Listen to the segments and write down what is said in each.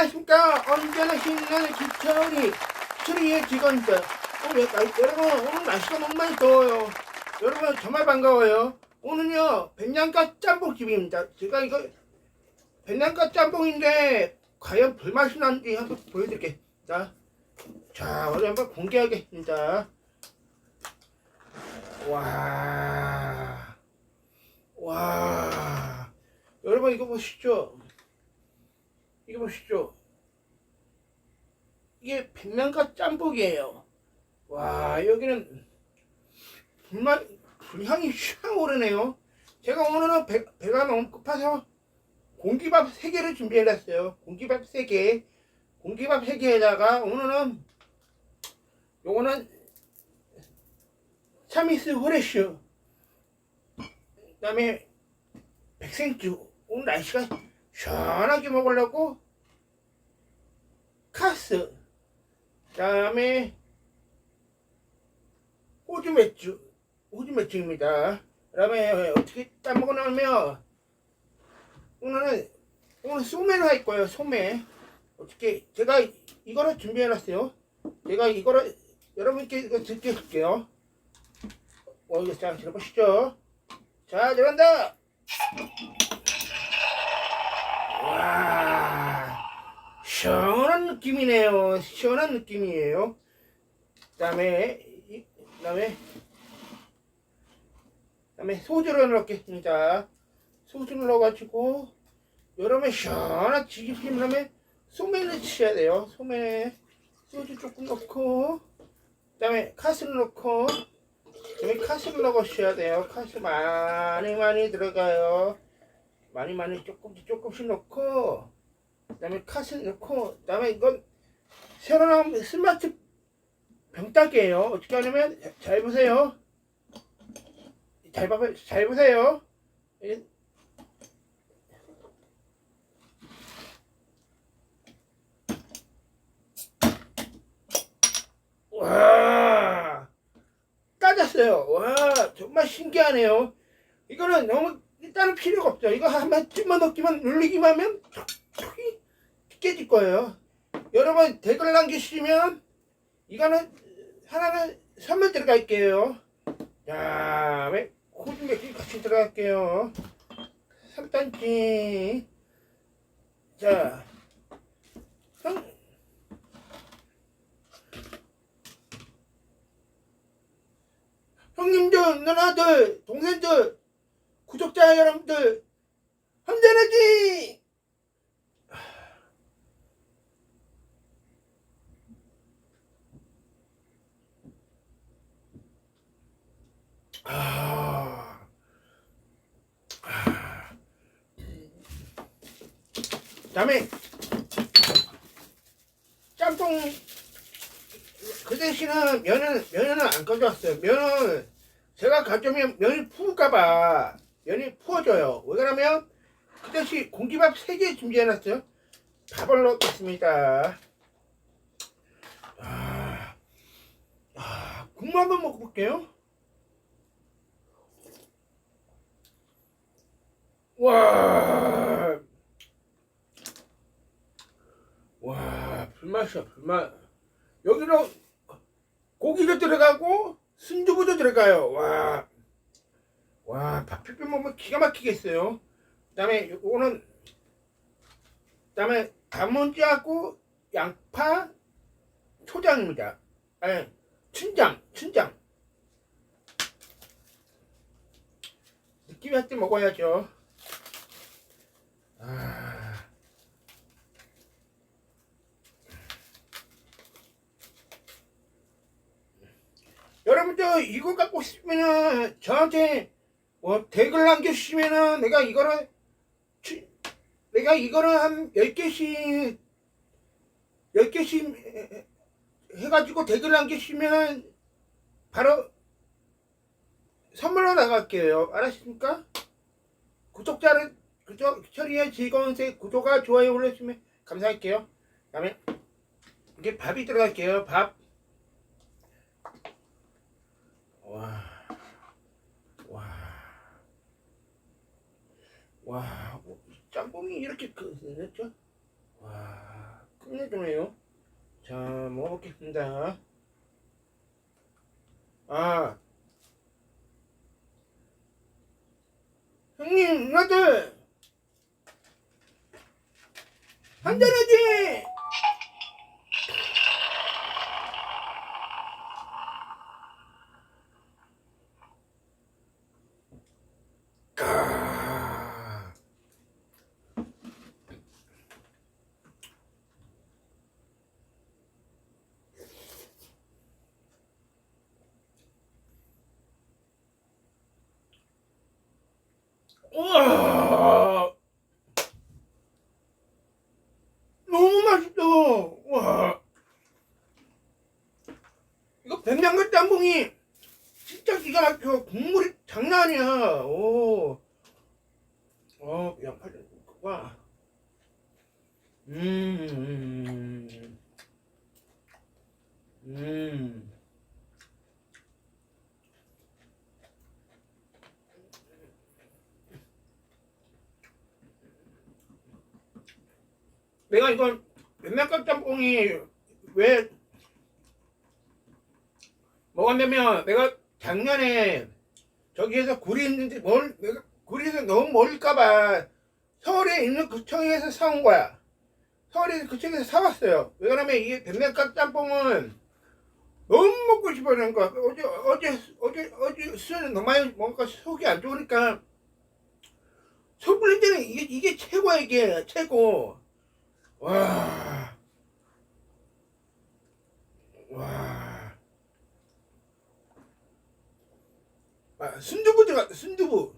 안녕하십니까. 언제나 신나는 기철이 추리의 직원들 오늘 날- 여러분 오늘 날씨가 너무 많이 더워요. 여러분 정말 반가워요. 오늘은요 백년가 짬뽕집입니다. 제가 이거 백년가 짬뽕인데 과연 불맛이 난지 한번 보여드릴게요. 자, 자 어디 한번 공개하겠습니다. 와, 와, 여러분 이거 보시죠. 이거 보시죠. 이게 백년가 짬뽕이에요. 와, 여기는 불만 불향이 샥 오르네요. 제가 오늘은 배, 배가 너무 고파서 공기밥 3개를 준비해놨어요. 공기밥 3개. 공기밥 3개에다가 오늘은 요거는 차미스 후레쉬 그다음에 백생주 오늘 날씨가 시원하게 먹으려고? 카스. 그다음에 호주 맥주. 호주 맥주입니다. 그다음에 어떻게 따먹어 나오면 오늘은 오늘 소매를 할 거예요 소매. 어떻게 제가 이거를 준비해 놨어요. 제가 이거를 여러분께 이거 드릴게요. 어, 이거 자, 들어보시죠. 자, 들어간다! 와, 시원한 느낌이네요. 시원한 느낌이에요. 그 다음에, 그 다음에, 그 다음에 소주를 넣겠습니다. 소주를 넣어가지고, 여름에 시원한 지기심 다음에 소매를 치셔야 돼요. 소매. 소주 조금 넣고, 그 다음에 카스를 넣고, 여기 카스를 넣으셔야 돼요. 카스 많이 많이 들어가요. 많이 많이 조금씩 조금씩 넣고 그다음에 카스 넣고 그다음에 이건 새로 나온 스마트 병따개예요. 어떻게 하냐면 잘 보세요. 잘 봐, 잘 보세요. 이- 와. 따졌어요. 와, 정말 신기하네요. 이거는 너무 다른 필요가 없죠. 이거 한 번쯤만 넣기만 눌리기만 하면 촉촉이 깨질 거예요. 여러분 댓글 남기시면 이거는 하나는 선물 들어갈게요. 자, 왜 맥주 같이 들어갈게요. 3단지. 자, 형, 형님들, 누나들, 동생들, 구독자 여러분들, 함대하지 아, 아. 다음에 짬뽕 그 대신은 면은 면은 안 가져왔어요. 면은 제가 가져오면 면이 푸울까봐 면이 부어져요. 왜 그러면 그 대신 공기밥 3개 준비해놨어요. 밥을 넣겠습니다. 아, 아, 국물 한번 먹어볼게요. 와, 와, 불맛이야, 불맛. 여기로 고기도 들어가고 순두부도 들어가요. 와, 와, 밥 비벼 먹으면 기가 막히겠어요. 그다음에 요거는 그다음에 단무지하고 양파, 초장입니다. 아니, 춘장, 춘장. 느낌이 할때 먹어야죠. 아. 여러분들 이거 갖고 싶으면은 저한테 뭐 댓글 남겨주시면은 내가 이거를 추- 내가 이거를 한 10개씩 10개씩 해- 해가지고 댓글 남겨주시면은 바로 선물로 나갈게요. 알았습니까? 구독자를 구독 처리의 즐거운 새 구독과 좋아요 올려주시면 감사할게요. 그 다음에 이게 밥이 들어갈게요. 밥. 와, 와, 와, 뭐, 짬뽕이 이렇게 그, 됐죠? 와, 끝내주네요. 자, 먹어보겠습니다. 아, 형님, 누나들! 한잔하지! 까. 너무 맛있다 와 이거 뱀장갑 짬뽕이 진짜 기가 막혀 국물이 장난 아니야 오 어, 양파 좀 와. 음. 음. 내가 이건 맨날 짬뽕이 왜 먹었냐면 내가 작년에 저기에서 굴이 있는데 뭘 내가 굴에서 너무 멀까봐 서울에 있는 구청에서 사온 거야. 서울에 구청에서 사왔어요. 왜 그러면 이게 된장값 짬뽕은 너무 먹고 싶어하는 거야. 어제 어제 어제 어제 술을 너무 많이 먹으니까 속이 안 좋으니까 속 불릴 때는 이게 이게 최고야 이게 최고. 와. 와. 아, 순두부 들어갔다, 순두부.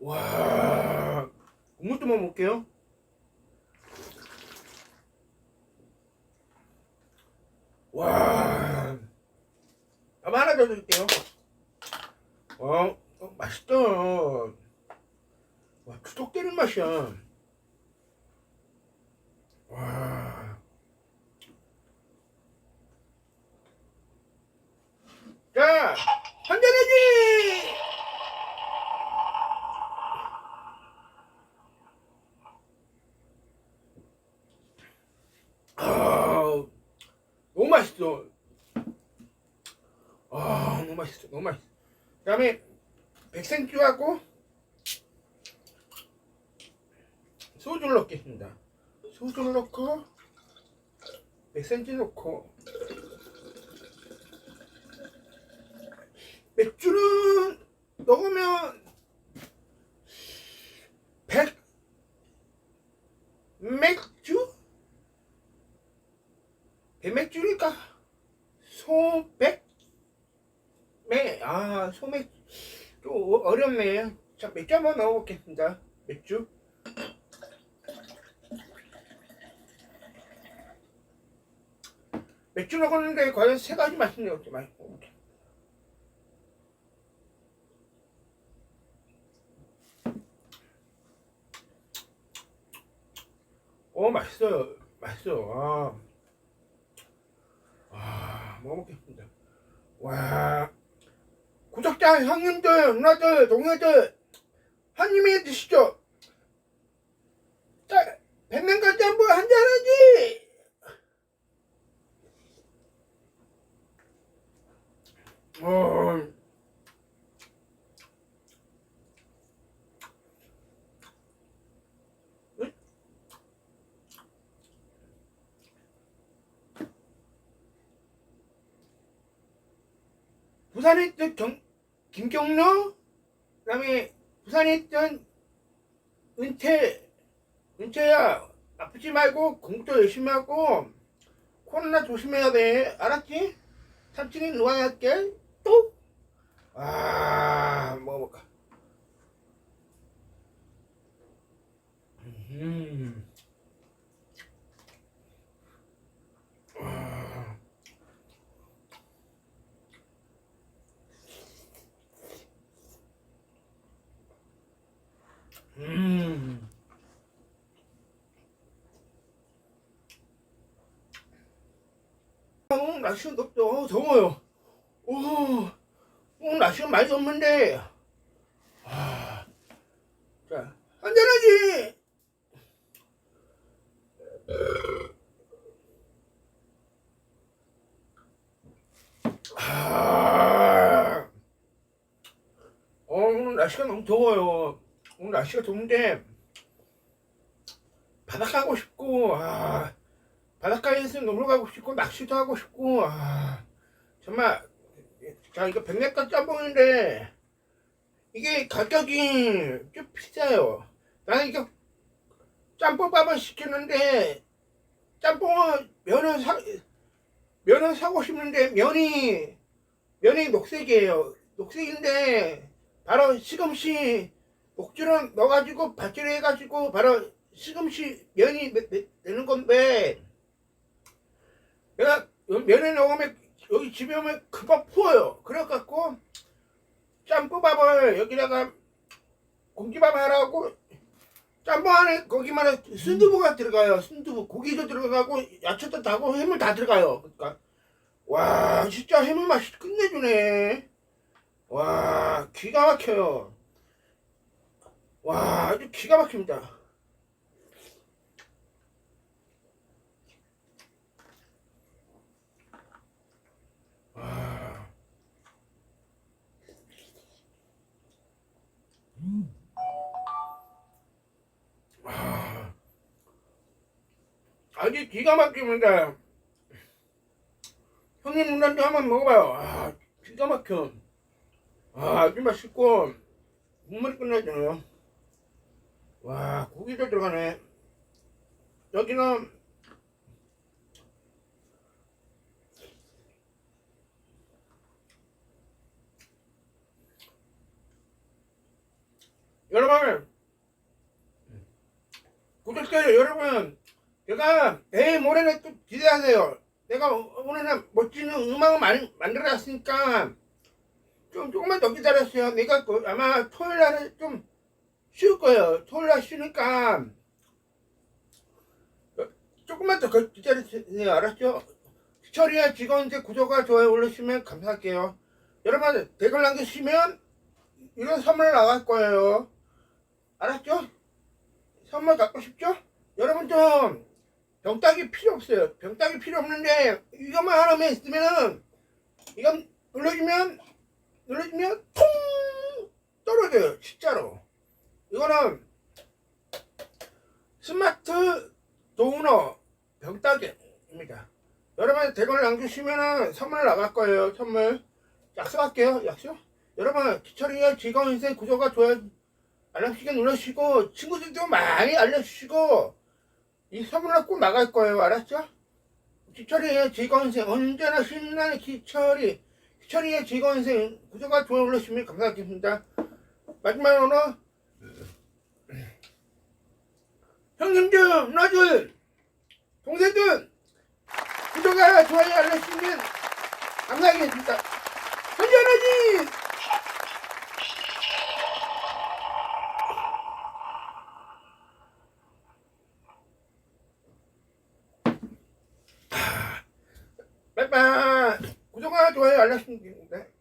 와. 국물 좀 먹어볼게요. 와. 밥 하나 더 드릴게요. 어, 어. 와, 투덕 되는 맛이야. 와. 자, 한잔하지! 아, 너무 맛있어. 아, 너무 맛있어. 너무 맛있어. 그 다음에 백생주하고 소주를 넣겠습니다. 소주를 넣고 백생주 넣고 맥주는 넣으면 백 맥주? 백맥주니까? 소백? 맥 아 소맥 좀 어렵네. 자 맥주 한번 넣어보겠습니다. 맥주. 맥주 먹었는데 과연 세 가지 어떻게 맛있고. 어 맛있어요. 맛있어. 아, 아 먹어보겠습니다. 와. 구독자 형님들, 누나들, 동료들 한 입에 드시죠. 자, 백면까지 한번 한잔하지. 어. 부산에 경, 김경로, 그 다음에 부산에 있던 은퇴, 은퇴야, 아프지 말고 공부도 열심히 하고, 코로나 조심해야 돼. 알았지? 삼촌이 누가 할게? 또? 아, 먹어볼까. 음. 음. 어, 날씨가 덥다. 어, 더워요. 오, 오늘 날씨가 많이 없는데. 아, 자, 한잔하지. 아, 어, 오늘 날씨가 너무 더워요. 오늘 날씨가 더운데 바닷가 가고 싶고, 아, 바닷가에서 놀러 가고 싶고 낚시도 하고 싶고, 아, 정말 자 이거 백내가 짬뽕인데 이게 가격이 좀 비싸요. 나는 이거 짬뽕밥을 시켰는데 짬뽕은 면을 사 면을 사고 싶는데 면이 면이 녹색이에요. 녹색인데 바로 시금치 녹주를 넣어가지고 밭질을 해가지고 바로 시금치 면이 되는 건데 내가 면에 넣으면 여기 집에 오면 금방 부어요. 그래갖고 짬뽕밥을 여기다가 공기밥 하라고 짬뽕 안에 거기만 순두부가 들어가요. 순두부 고기도 들어가고 야채도 다고 해물 다 들어가요. 그러니까 와 진짜 해물 맛이 끝내주네. 와 기가 막혀요. 와 아주 기가 막힙니다. 와. 아, 아주 기가 막힙니다. 형님 문단도 한번 먹어봐요. 아, 기가 막혀. 아, 아주 맛있고, 국물이 끝나잖아요. 와, 고기도 들어가네. 여기는, 여러분, 구독자 여러분, 제가 내일 모레는 또 기대하세요. 내가 오늘은 멋진 음악을 많이 만들어놨으니까 좀 조금만 더 기다렸어요. 내가 그 아마 토요일 날은 좀 쉴 거예요. 토요일 날 쉬니까 조금만 더 기다려주세요. 알았죠? 처리야 직원들 구독과 좋아요 올려주시면 감사할게요. 여러분 댓글 남겨주시면 이런 선물 나갈 거예요. 알았죠? 선물 갖고 싶죠? 여러분 좀 병따기 필요 없어요. 병따기 필요 없는데 이것만 하나만 있으면은 이건 눌러주면 눌러주면 통 떨어져요. 진짜로. 이거는 스마트 도우너 병따기입니다. 여러분 댓글 남겨주시면은 선물 나갈 거예요. 선물 약속할게요. 약속. 여러분 기철이의 즐거운 인생 구독과 좋아요 알람 시간 눌러주시고 친구들도 많이 알려주시고 이 선물로 꼭 나갈 거예요 알았죠? 기철이의 즐거운 인생 언제나 신나는 기철이 기철이의 즐거운 인생 구독과 좋아요 눌러주시면 감사하겠습니다 마지막으로 형님들, 누나들, 동생들, 구독과 좋아요 알려주시면 감사하겠습니다. 현지하나님! 빠이빠이! 구독과 좋아요 알려주시면 됩니다.